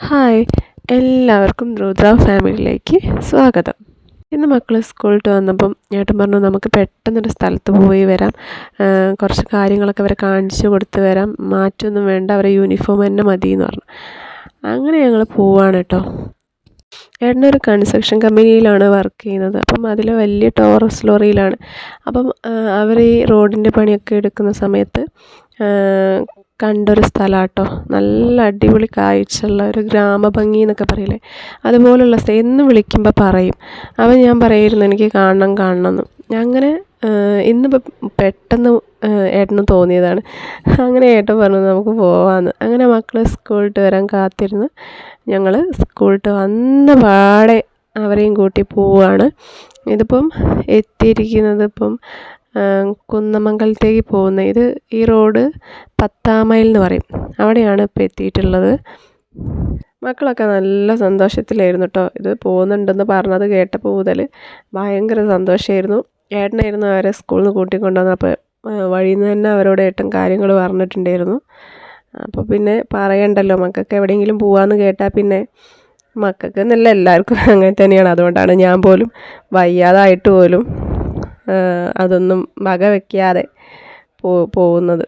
Hi എല്ലാവർക്കും രുദ്ര ഫാമിലിയിലേക്ക് സ്വാഗതം. ഇന്ന് മക്കൾ സ്കൂളിൽ വന്നപ്പം ഏട്ടൻ പറഞ്ഞു നമുക്ക് പെട്ടെന്നൊരു സ്ഥലത്ത് പോയി വരാം. കുറച്ച് കാര്യങ്ങളൊക്കെ അവരെ കാണിച്ചു കൊടുത്ത് വരാം. മാറ്റമൊന്നും വേണ്ട അവരെ യൂണിഫോം തന്നെ മതി എന്ന് പറഞ്ഞു. അങ്ങനെ ഞങ്ങൾ പോവാണ് കേട്ടോ. ഏട്ടനൊരു കൺസ്ട്രക്ഷൻ കമ്പനിയിലാണ് വർക്ക് ചെയ്യുന്നത്. അപ്പം അതിൽ വലിയ ടോറസ് ലോറിയിലാണ് അപ്പം അവർ ഈ റോഡിന്റെ പണിയൊക്കെ എടുക്കുന്ന സമയത്ത് കണ്ടൊരു സ്ഥലമാട്ടോ നല്ല അടിപൊളി കാഴ്ചയുള്ള ഒരു ഗ്രാമഭംഗി എന്നൊക്കെ പറയില്ലേ? അതുപോലുള്ള എന്ന് വിളിക്കുമ്പോൾ പറയും. അപ്പം ഞാൻ പറയായിരുന്നു എനിക്ക് കാണണം കാണണം എന്ന് അങ്ങനെ ഇന്നിപ്പോൾ പെട്ടെന്ന് ഏട്ടന് തോന്നിയതാണ്. അങ്ങനെ ഏട്ടൻ പറഞ്ഞു നമുക്ക് പോവാമെന്ന് അങ്ങനെ മക്കൾ സ്കൂളിട്ട് വരാൻ കാത്തിരുന്ന് ഞങ്ങൾ സ്കൂളിട്ട് വന്ന പാടെ അവരെയും കൂട്ടി പോവുകയാണ് ഇതിപ്പം എത്തിയിരിക്കുന്നത് ഇപ്പം കുന്നമംഗലത്തേക്ക് പോകുന്ന ഇത് ഈ റോഡ് പത്താം മൈൽ എന്ന് പറയും. അവിടെയാണ് ഇപ്പോൾ എത്തിയിട്ടുള്ളത്. മക്കളൊക്കെ നല്ല സന്തോഷത്തിലായിരുന്നു കേട്ടോ ഇത് പോകുന്നുണ്ടെന്ന് പറഞ്ഞത് കേട്ടപ്പോൾ മുതൽ ഭയങ്കര സന്തോഷമായിരുന്നു ഏട്ടനായിരുന്നു അവരെ സ്കൂളിൽ നിന്ന് കൂട്ടിക്കൊണ്ടുവന്നപ്പോൾ വഴിയിൽ നിന്ന് തന്നെ അവരോട് ഏട്ടൻ കാര്യങ്ങൾ പറഞ്ഞിട്ടുണ്ടായിരുന്നു. അപ്പോൾ പിന്നെ പറയണ്ടല്ലോ മക്കൾക്ക് എവിടെയെങ്കിലും പോവാന്ന് കേട്ടാൽ പിന്നെ മക്കൾക്ക് എന്നല്ല എല്ലാവർക്കും അങ്ങനെ തന്നെയാണ്. അതുകൊണ്ടാണ് ഞാൻ പോലും വയ്യാതായിട്ട് പോലും അതൊന്നും വക വെക്കാതെ പോ പോകുന്നത്.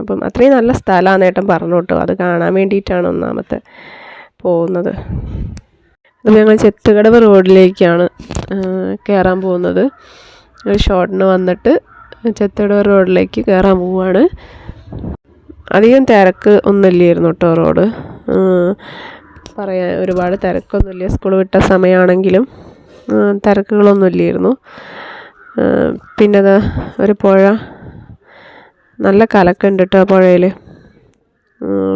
അപ്പം അത്രയും നല്ല സ്ഥലമാണ് ഏട്ടൻ പറഞ്ഞു കേട്ടോ അത് കാണാൻ വേണ്ടിയിട്ടാണ് ഒന്നാമത്തെ പോകുന്നത്. അപ്പോൾ ഞങ്ങൾ ചെത്തുകടവ് റോഡിലേക്കാണ് കയറാൻ പോകുന്നത്. ഒരു ഷോട്ടിന് വന്നിട്ട് ചെത്തുകടവ് റോഡിലേക്ക് കയറാൻ പോവുകയാണ് അധികം തിരക്ക് ഒന്നുമില്ലായിരുന്നു കേട്ടോ റോഡ്. പറയാൻ ഒരുപാട് തിരക്കൊന്നുമില്ല. സ്കൂൾ വിട്ട സമയമാണെങ്കിലും ആ, തിരക്കുകളൊന്നും ഇല്ലായിരുന്നു ആ, പിന്നെ ഒരു പുഴ. നല്ല കലക്കുണ്ട് കേട്ടോ പുഴയിൽ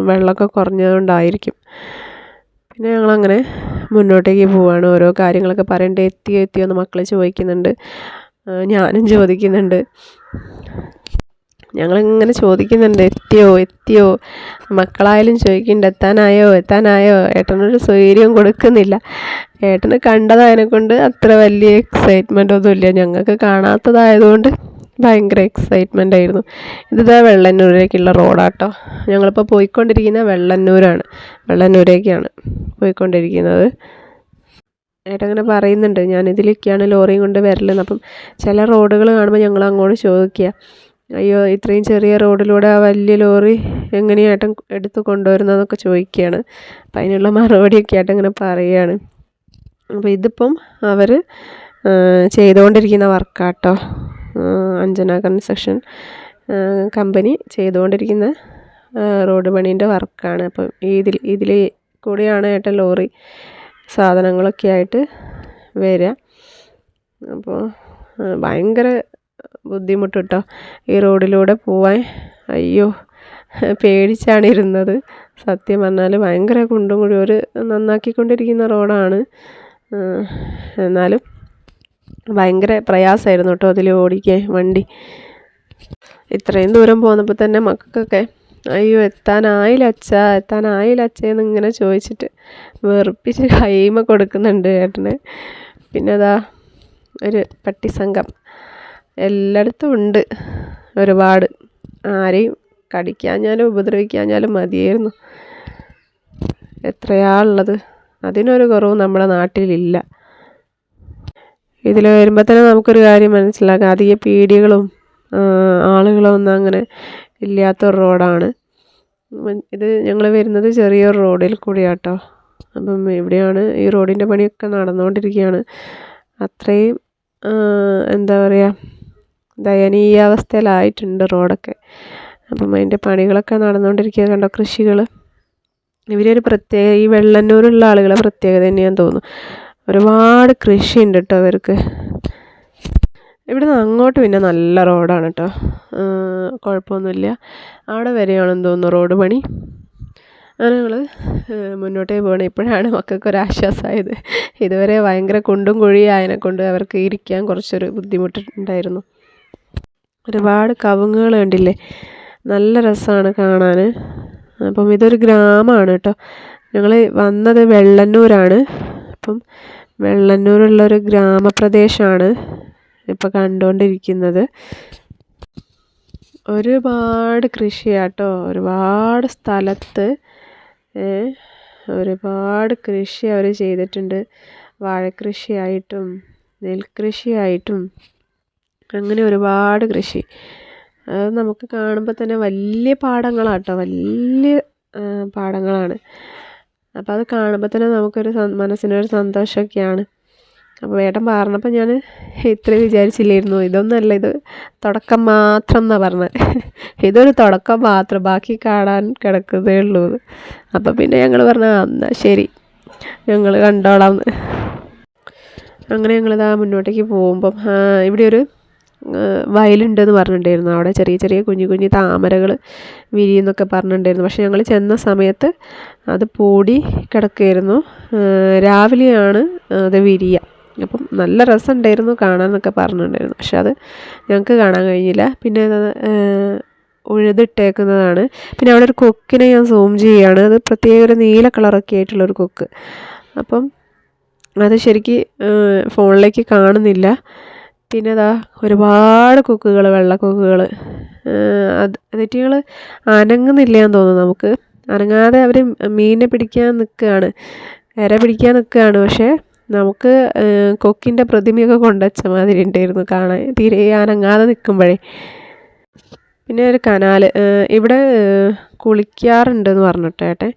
വെള്ളമൊക്കെ കുറഞ്ഞതുകൊണ്ടായിരിക്കും. പിന്നെ ഞങ്ങളങ്ങനെ മുന്നോട്ടേക്ക് പോവാണ്. ഓരോ കാര്യങ്ങളൊക്കെ പറയണ്ടേ. എത്തിയോ എത്തിയോ എന്ന് മക്കൾ ചോദിക്കുന്നുണ്ട്. ഞാനും ചോദിക്കുന്നുണ്ട്. ഞങ്ങളിങ്ങനെ ചോദിക്കുന്നുണ്ട് എത്തിയോ എത്തിയോ? മക്കളായാലും ചോദിക്കുന്നുണ്ട് എത്താനായോ എത്താനായോ? ഏട്ടനൊരു സ്വൈര്യം കൊടുക്കുന്നില്ല. ഏട്ടന് കണ്ടതായതിനെ കൊണ്ട് അത്ര വലിയ എക്സൈറ്റ്മെന്റ് ഒന്നുമില്ല. ഞങ്ങൾക്ക് കാണാത്തതായതുകൊണ്ട് ഭയങ്കര എക്സൈറ്റ്മെന്റ് ആയിരുന്നു. ഇതിതാ വെള്ളന്നൂരേക്കുള്ള റോഡാട്ടോ. ഞങ്ങളിപ്പോൾ പോയിക്കൊണ്ടിരിക്കുന്ന വെള്ളന്നൂരാണ്. വെള്ളന്നൂരേക്കാണ് പോയിക്കൊണ്ടിരിക്കുന്നത്. ഏട്ടങ്ങനെ പറയുന്നുണ്ട് ഞാൻ ലോറിയും കൊണ്ട് വരലെന്ന്. അപ്പം ചില റോഡുകൾ കാണുമ്പോൾ ഞങ്ങൾ അങ്ങോട്ട് ചോദിക്കുക അയ്യോ ഇത്രയും ചെറിയ റോഡിലൂടെ ആ വലിയ ലോറി എങ്ങനെയാണ് എടുത്ത് കൊണ്ടുവരുന്നതെന്നൊക്കെ ചോദിക്കുകയാണ്. അപ്പം അതിനുള്ള മറുപടിയൊക്കെ ആയിട്ട് ഇങ്ങനെ പറയുകയാണ്. അപ്പോൾ ഇതിപ്പം അവർ ചെയ്തുകൊണ്ടിരിക്കുന്ന വർക്കാട്ടോ അഞ്ജന കൺസ്ട്രക്ഷൻ കമ്പനി ചെയ്തുകൊണ്ടിരിക്കുന്ന റോഡ് പണീന്റെ വർക്കാണ്. അപ്പം ഇതിൽ ഇതിൽ കൂടിയാണ് ഏട്ടൻ ലോറി സാധനങ്ങളൊക്കെ ആയിട്ട് വരിക അപ്പോൾ ഭയങ്കര ബുദ്ധിമുട്ട് കേട്ടോ ഈ റോഡിലൂടെ പോവാൻ? അയ്യോ പേടിച്ചാണ് ഇരുന്നത് സത്യം പറഞ്ഞാൽ ഭയങ്കര കുണ്ടും കുഴി ഒരു നന്നാക്കിക്കൊണ്ടിരിക്കുന്ന റോഡാണ്. എന്നാലും ഭയങ്കര പ്രയാസമായിരുന്നു കേട്ടോ അതിൽ ഓടിക്കാൻ വണ്ടി. ഇത്രയും ദൂരം പോന്നപ്പോൾ തന്നെ മക്കൾക്കൊക്കെ അയ്യോ എത്താനായില്ല അച്ഛ എത്താനായില്ല അച്ഛയെന്ന് ഇങ്ങനെ ചോദിച്ചിട്ട് വെറുപ്പിച്ച് കൈമ കൊടുക്കുന്നുണ്ട് ഏട്ടന്. പിന്നെ അതാ ഒരു പട്ടി സംഘം എല്ലായിടത്തും ഉണ്ട് ഒരുപാട്. ആരെയും കടിക്കാഞ്ഞാലും ഉപദ്രവിക്കാഞ്ഞാലും മതിയായിരുന്നു. എത്രയാ ഉള്ളത്? അതിനൊരു കുറവ് നമ്മുടെ നാട്ടിലില്ല. ഇതിൽ വരുമ്പോൾ തന്നെ നമുക്കൊരു കാര്യം മനസ്സിലാക്കാം. അധിക പീടികളും ആളുകളും ഒന്നും അങ്ങനെ ഇല്ലാത്തൊരു റോഡാണ്. ഇത് ഞങ്ങൾ വരുന്നത് ചെറിയൊരു റോഡിൽ കൂടിയാട്ടോ. അപ്പം ഇവിടെയാണ് ഈ റോഡിന്റെ പണിയൊക്കെ നടന്നുകൊണ്ടിരിക്കുകയാണ്. അത്രയും എന്താ പറയുക ദയനീയാവസ്ഥയിലായിട്ടുണ്ട് റോഡൊക്കെ. അപ്പം അതിന്റെ പണികളൊക്കെ നടന്നുകൊണ്ടിരിക്കുക കണ്ടോ കൃഷികൾ ഇവരൊരു പ്രത്യേക ഈ വെള്ളന്നൂരുള്ള ആളുകളെ പ്രത്യേകത തന്നെയാന്ന് തോന്നുന്നു. ഒരുപാട് കൃഷിയുണ്ട് കേട്ടോ അവർക്ക് ഇവിടുന്ന് അങ്ങോട്ട് പിന്നെ നല്ല റോഡാണ് കേട്ടോ. കുഴപ്പമൊന്നുമില്ല. അവിടെ വരെയാണെന്ന് തോന്നുന്നു റോഡ് പണി. അങ്ങനെ ഞങ്ങൾ മുന്നോട്ടേ പോകണം ഇപ്പോഴാണ് മക്കൾക്ക് ഒരു ആശ്വാസമായത് ഇതുവരെ ഭയങ്കര കുണ്ടും കുഴിയായതിനെ കൊണ്ട് അവർക്ക് ഇരിക്കാൻ കുറച്ചൊരു ബുദ്ധിമുട്ടുണ്ടായിരുന്നു. ഒരുപാട് കവുങ്ങുകൾ കണ്ടില്ലേ? നല്ല രസമാണ് കാണാൻ. അപ്പം ഇതൊരു ഗ്രാമമാണ് കേട്ടോ. ഞങ്ങൾ വന്നത് വെള്ളന്നൂരാണ്. അപ്പം വെള്ളന്നൂരുള്ളൊരു ഗ്രാമപ്രദേശമാണ് ഇപ്പോൾ കണ്ടുകൊണ്ടിരിക്കുന്നത് ഒരുപാട് കൃഷിയാട്ടോ. ഒരുപാട് സ്ഥലത്ത് ഒരുപാട് കൃഷി അവർ ചെയ്തിട്ടുണ്ട്. വാഴക്കൃഷിയായിട്ടും നെൽകൃഷിയായിട്ടും. അങ്ങനെ ഒരുപാട് കൃഷി. അത് നമുക്ക് കാണുമ്പോൾ തന്നെ വലിയ പാടങ്ങളാണ് കേട്ടോ വലിയ പാടങ്ങളാണ്. അപ്പോൾ അത് കാണുമ്പോൾ തന്നെ നമുക്കൊരു മനസ്സിനൊരു സന്തോഷമൊക്കെയാണ് അപ്പോൾ ഏട്ടൻ പറഞ്ഞപ്പോൾ ഞാൻ ഇത്ര വിചാരിച്ചില്ലായിരുന്നു. ഇതൊന്നല്ല ഇത് തുടക്കം മാത്രം എന്നാണ് പറഞ്ഞത് ഇതൊരു തുടക്കം മാത്രം. ബാക്കി കാണാൻ കിടക്കുന്നേ ഉള്ളൂ അപ്പോൾ പിന്നെ ഞങ്ങൾ പറഞ്ഞു എന്നാൽ ശരി. ഞങ്ങൾ കണ്ടോളാം. അങ്ങനെ ഞങ്ങളിതാ മുന്നോട്ടേക്ക് പോകുമ്പം ഇവിടെ ഒരു വയലുണ്ടെന്ന് പറഞ്ഞിട്ടുണ്ടായിരുന്നു. അവിടെ ചെറിയ ചെറിയ കുഞ്ഞു കുഞ്ഞു താമരകൾ വിരിയെന്നൊക്കെ പറഞ്ഞിട്ടുണ്ടായിരുന്നു. പക്ഷേ ഞങ്ങൾ ചെന്ന സമയത്ത് അത് പൂടി കിടക്കുകയായിരുന്നു രാവിലെയാണ് അത് വിരിയുക അപ്പം നല്ല രസമുണ്ടായിരുന്നു കാണാമെന്നൊക്കെ പറഞ്ഞിട്ടുണ്ടായിരുന്നു. പക്ഷെ അത് ഞങ്ങൾക്ക് കാണാൻ കഴിഞ്ഞില്ല. പിന്നെ ഉഴുതിട്ടേക്കുന്നതാണ്. പിന്നെ അവിടെ ഒരു കൊക്കിനെ ഞാൻ സൂം ചെയ്യുകയാണ്. അത് പ്രത്യേക ഒരു നീല കളറൊക്കെ ആയിട്ടുള്ള ഒരു കൊക്ക്. അപ്പം അത് ശരിക്ക് ഫോണിലേക്ക് കാണുന്നില്ല. പിന്നെ അതാ ഒരുപാട് കൊക്കുകൾ വെള്ളക്കൊക്കുകൾ അത് തെറ്റികൾ അനങ്ങുന്നില്ല എന്ന് തോന്നുന്നു നമുക്ക്. അനങ്ങാതെ അവർ മീനിനെ പിടിക്കാൻ നിൽക്കുകയാണ് ഇര പിടിക്കാൻ നിൽക്കുകയാണ് പക്ഷേ നമുക്ക് കൊക്കിന്റെ പ്രതിമയൊക്കെ കൊണ്ടുവച്ച മാതിരി ഉണ്ടായിരുന്നു കാണാൻ. തീരെ അനങ്ങാതെ നിൽക്കുമ്പോഴേ പിന്നെ ഒരു കനാൽ ഇവിടെ കുളിക്കാറുണ്ടെന്ന് പറഞ്ഞിട്ട് ഏട്ടെ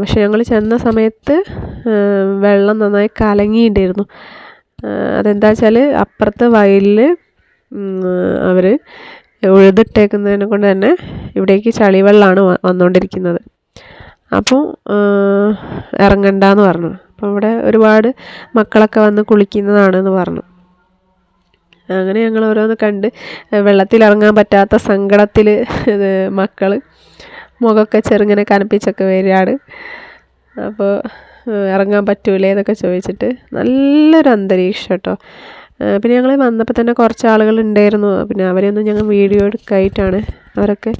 പക്ഷേ ഞങ്ങൾ ചെന്ന സമയത്ത് വെള്ളം നന്നായി കലങ്ങിയിട്ടുണ്ടായിരുന്നു. അതെന്താ വെച്ചാൽ അപ്പുറത്തെ വയലിൽ അവർ ഉഴുതിട്ടേക്കുന്നതിനെ കൊണ്ട് തന്നെ ഇവിടേക്ക് ചളിവെള്ളമാണ് വന്നുകൊണ്ടിരിക്കുന്നത് അപ്പോൾ ഇറങ്ങണ്ടെന്ന് പറഞ്ഞു. അപ്പോൾ ഇവിടെ ഒരുപാട് മക്കളൊക്കെ വന്ന് കുളിക്കുന്നതാണെന്ന് പറഞ്ഞു. അങ്ങനെ ഞങ്ങൾ ഓരോന്ന് കണ്ട് വെള്ളത്തിൽ ഇറങ്ങാൻ പറ്റാത്ത സങ്കടത്തിൽ മക്കൾ മുഖമൊക്കെ ചെറുങ്ങനെ കനപ്പിച്ചൊക്കെ വരികയാണ്. അപ്പോൾ ഇറങ്ങാൻ പറ്റൂലേ എന്നൊക്കെ ചോദിച്ചിട്ട് നല്ലൊരു അന്തരീക്ഷം കേട്ടോ പിന്നെ ഞങ്ങൾ വന്നപ്പോൾ തന്നെ കുറച്ച് ആളുകൾ ഉണ്ടായിരുന്നു പിന്നെ അവരെയൊന്നും ഞങ്ങൾ വീഡിയോ എടുക്കായിട്ടാണ് അവരൊക്കെ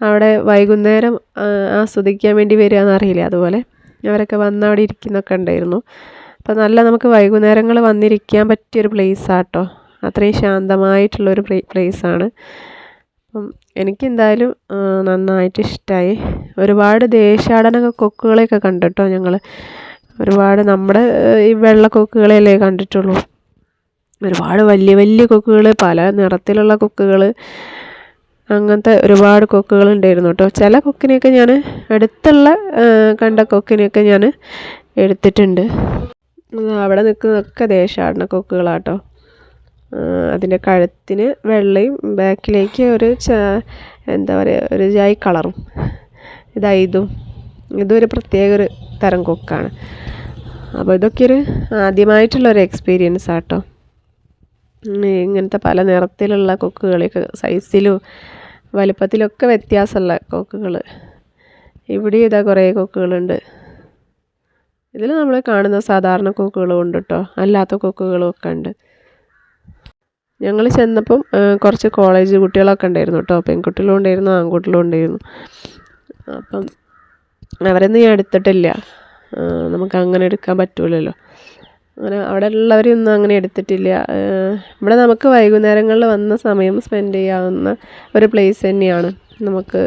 അവിടെ വൈകുന്നേരം ആസ്വദിക്കാൻ വേണ്ടി വരിക അറിയില്ല. അതുപോലെ അവരൊക്കെ വന്ന് അവിടെ ഇരിക്കുന്നൊക്കെ ഉണ്ടായിരുന്നു. അപ്പോൾ നല്ല നമുക്ക് വൈകുന്നേരങ്ങൾ വന്നിരിക്കാൻ പറ്റിയൊരു പ്ലേസാട്ടോ അത്രയും ശാന്തമായിട്ടുള്ളൊരു പ്ലേസാണ് അപ്പം എനിക്കെന്തായാലും നന്നായിട്ട് ഇഷ്ടമായി ഒരുപാട് ദേശാടന കൊക്കുകളെയൊക്കെ കണ്ടിട്ടോ ഞങ്ങൾ ഒരുപാട് നമ്മുടെ ഈ വെള്ള കൊക്കുകളെയല്ലേ കണ്ടിട്ടുള്ളൂ? ഒരുപാട് വലിയ വലിയ കൊക്കുകൾ പല നിറത്തിലുള്ള കൊക്കുകൾ അങ്ങനത്തെ ഒരുപാട് കൊക്കുകൾ ഉണ്ടായിരുന്നു കേട്ടോ. ചില കൊക്കിനെയൊക്കെ ഞാൻ അടുത്തുള്ള കണ്ട കൊക്കിനെയൊക്കെ ഞാൻ എടുത്തിട്ടുണ്ട്. അവിടെ നിൽക്കുന്നതൊക്കെ ദേശാടന കൊക്കുകളാട്ടോ. അതിന്റെ കഴുത്തിന് വെള്ളയും ബാക്കിലേക്ക് ഒരു എന്താ പറയുക ഒരു ജായ് കളറും. ഇതാ ഇതും ഇതൊരു പ്രത്യേക ഒരു തരം കൊക്കാണ്. അപ്പോൾ ഇതൊക്കെ ഒരു ആദ്യമായിട്ടുള്ളൊരു എക്സ്പീരിയൻസ് ആട്ടോ. ഇങ്ങനത്തെ പല നിറത്തിലുള്ള കൊക്കുകളൊക്കെ സൈസിലും വലുപ്പത്തിലൊക്കെ വ്യത്യാസമുള്ള കൊക്കുകൾ ഇവിടെ ഇതാ കുറേ കൊക്കുകളുണ്ട്. ഇതിൽ നമ്മൾ കാണുന്ന സാധാരണ കൊക്കുകളും ഉണ്ട് കേട്ടോ അല്ലാത്ത കൊക്കുകളും ഒക്കെ ഉണ്ട്. ഞങ്ങൾ ചെന്നപ്പം കുറച്ച് കോളേജ് കുട്ടികളൊക്കെ ഉണ്ടായിരുന്നു കേട്ടോ. പെൺകുട്ടികളും ഉണ്ടായിരുന്നു ആൺകുട്ടികളും ഉണ്ടായിരുന്നു. അപ്പം അവരൊന്നും ഞാൻ എടുത്തിട്ടില്ല. നമുക്ക് അങ്ങനെ എടുക്കാൻ പറ്റൂലല്ലോ. അങ്ങനെ അവിടെ ഉള്ളവരൊന്നും അങ്ങനെ എടുത്തിട്ടില്ല. ഇവിടെ നമുക്ക് വൈകുന്നേരങ്ങളിൽ വന്ന സമയം സ്പെൻഡ് ചെയ്യാവുന്ന ഒരു പ്ലേസ് തന്നെയാണ്. നമുക്ക്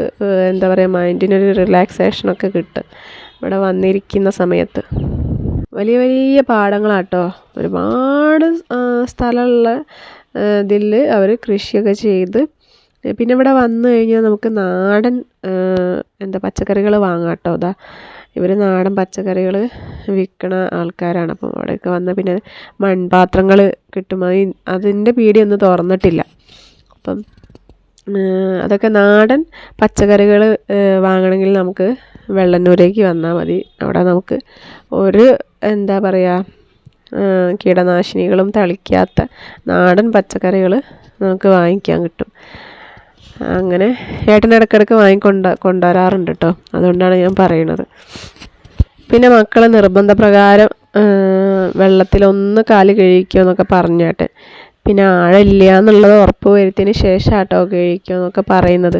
എന്താ പറയുക മൈൻഡിനൊരു റിലാക്സേഷനൊക്കെ കിട്ടും. ഇവിടെ വന്നിരിക്കുന്ന സമയത്ത്. വലിയ വലിയ പാടങ്ങളാട്ടോ. ഒരുപാട് സ്ഥലമുള്ള ഇതിൽ അവർ കൃഷിയൊക്കെ ചെയ്ത്. പിന്നെ ഇവിടെ വന്നു കഴിഞ്ഞാൽ നമുക്ക് നാടൻ എന്താ പച്ചക്കറികൾ വാങ്ങാം കേട്ടോ. അതാ ഇവർ നാടൻ പച്ചക്കറികൾ വിൽക്കണ ആൾക്കാരാണ് അപ്പം അവിടെയൊക്കെ വന്നാൽ പിന്നെ മൺപാത്രങ്ങൾ കിട്ടും. അതിന്റെ പീടിയൊന്നും തുറന്നിട്ടില്ല. അപ്പം അതൊക്കെ നാടൻ പച്ചക്കറികൾ വാങ്ങണമെങ്കിൽ നമുക്ക് വെള്ളന്നൂരേക്ക് വന്നാൽ മതി. അവിടെ നമുക്ക് ഒരു എന്താ പറയുക കീടനാശിനികളും തളിക്കാത്ത നാടൻ പച്ചക്കറികൾ നമുക്ക് വാങ്ങിക്കാൻ കിട്ടും. അങ്ങനെ ഏട്ടൻ വാങ്ങിക്കൊണ്ട കൊണ്ടുവരാറുണ്ട് കേട്ടോ അതുകൊണ്ടാണ് ഞാൻ പറയണത്. പിന്നെ മക്കളെ നിർബന്ധപ്രകാരം വെള്ളത്തിലൊന്ന് കാൽ കഴിക്കുക എന്നൊക്കെ പറഞ്ഞാട്ട് പിന്നെ ആഴില്ല എന്നുള്ളത് ഉറപ്പ് വരുത്തിയതിന് ശേഷം ആട്ടോ കഴിക്കുക എന്നൊക്കെ പറയുന്നത്.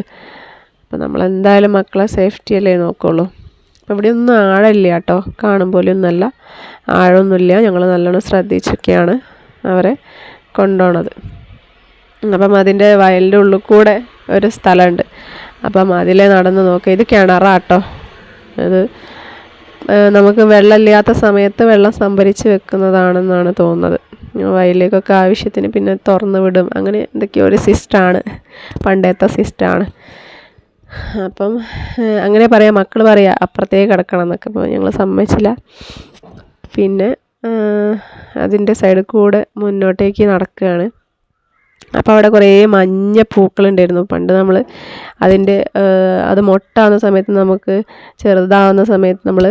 അപ്പോൾ നമ്മൾ എന്തായാലും മക്കളെ സേഫ്റ്റി അല്ലേ നോക്കുള്ളൂ. അപ്പോൾ ഇവിടെ ഒന്നും ആഴമില്ല കേട്ടോ. കാണും പോലെ ഒന്നല്ല ആഴമൊന്നുമില്ല. ഞങ്ങൾ നല്ലോണം ശ്രദ്ധിച്ചൊക്കെയാണ് അവരെ കൊണ്ടുപോണത്. അപ്പം അതിന്റെ വയലിന്റെ ഉള്ളിൽ കൂടെ ഒരു സ്ഥലമുണ്ട്. അപ്പം അതിലെ നടന്ന് നോക്കുക ഇത് കിണറാട്ടോ ആ, നമുക്ക് വെള്ളമില്ലാത്ത സമയത്ത് വെള്ളം സംഭരിച്ച് വെക്കുന്നതാണെന്നാണ് തോന്നുന്നത്. വയലിലേക്കൊക്കെ ആവശ്യത്തിന് പിന്നെ തുറന്ന് വിടും. അങ്ങനെ എന്തൊക്കെയോ ഒരു സിസ്റ്റമാണ് പണ്ടത്തെ സിസ്റ്റമാണ് അപ്പം അങ്ങനെ പറയാം. മക്കൾ പറയാം അപ്പുറത്തേക്ക് കിടക്കണം എന്നൊക്കെ. അപ്പോൾ ഞങ്ങൾ സമ്മതിച്ചില്ല. പിന്നെ അതിന്റെ സൈഡിൽ കൂടെ മുന്നോട്ടേക്ക് നടക്കുകയാണ്. അപ്പോൾ അവിടെ കുറേ മഞ്ഞ പൂക്കളുണ്ടായിരുന്നു. പണ്ട് നമ്മൾ അതിന്റെ അത് മൊട്ടാവുന്ന സമയത്ത് നമുക്ക് ചെറുതാവുന്ന സമയത്ത് നമ്മൾ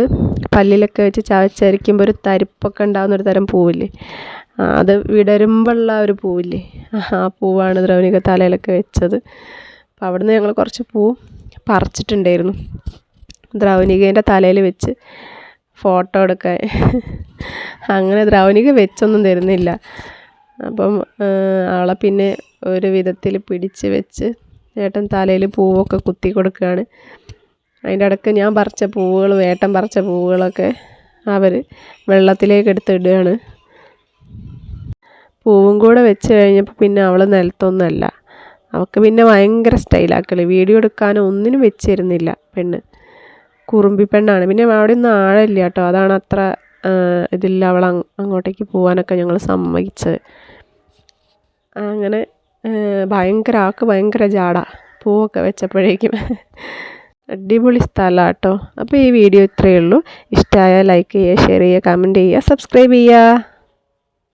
പല്ലിലൊക്കെ വെച്ച് ചവച്ചരിക്കുമ്പോൾ ഒരു തരിപ്പൊക്കെ ഉണ്ടാകുന്ന ഒരു തരം പൂവില്ലേ? അത് വിടരുമ്പോഴുള്ള ഒരു പൂവില്ലേ? ആ പൂവാണ് ദ്രൗണിക തലയിലൊക്കെ വെച്ചത്. അപ്പോൾ അവിടുന്ന് ഞങ്ങൾ കുറച്ച് പൂ പറിച്ചിട്ടുണ്ടായിരുന്നു. ദ്രൗണികേന്റെ തലയിൽ വെച്ച് ഫോട്ടോ എടുക്കാൻ. അങ്ങനെ ദ്രൗണിക വെച്ചൊന്നും തരുന്നില്ല. അപ്പം അവളെ പിന്നെ ഒരു വിധത്തിൽ പിടിച്ച് വെച്ച് ഏട്ടൻ തലയിൽ പൂവൊക്കെ കുത്തി കൊടുക്കുകയാണ്. അതിന്റെ ഇടയ്ക്ക് ഞാൻ പറിച്ച പൂവുകൾ ഏട്ടൻ പറിച്ച പൂവുകളൊക്കെ അവർ വെള്ളത്തിലേക്ക് എടുത്തിടുകയാണ് പൂവും കൂടെ വെച്ച് കഴിഞ്ഞപ്പോൾ പിന്നെ അവൾ നിലത്തൊന്നുമല്ല. അവൾക്ക് പിന്നെ ഭയങ്കര സ്റ്റൈലാക്കൽ വീഡിയോ എടുക്കാനോ ഒന്നിനും വെച്ചിരുന്നില്ല പെണ്ണ്. കുറുമ്പി പെണ്ണാണ്. പിന്നെ അവിടെ ഒന്നും ആഴമില്ല കേട്ടോ. അതാണ് അത്ര ഇതില്ല അവൾ അങ്ങോട്ടേക്ക് പോകാനൊക്കെ ഞങ്ങൾ സമ്മതിച്ചത്. അങ്ങനെ ഭയങ്കര ആൾക്ക് ഭയങ്കര ജാട. പൂവൊക്കെ വെച്ചപ്പോഴേക്കും അടിപൊളി സ്ഥലമാണ് കേട്ടോ. അപ്പോൾ ഈ വീഡിയോ ഇത്രയേ ഉള്ളൂ. ഇഷ്ടമായ ലൈക്ക് ചെയ്യുക ഷെയർ ചെയ്യുക കമന്റ് ചെയ്യുക സബ്സ്ക്രൈബ് ചെയ്യുക.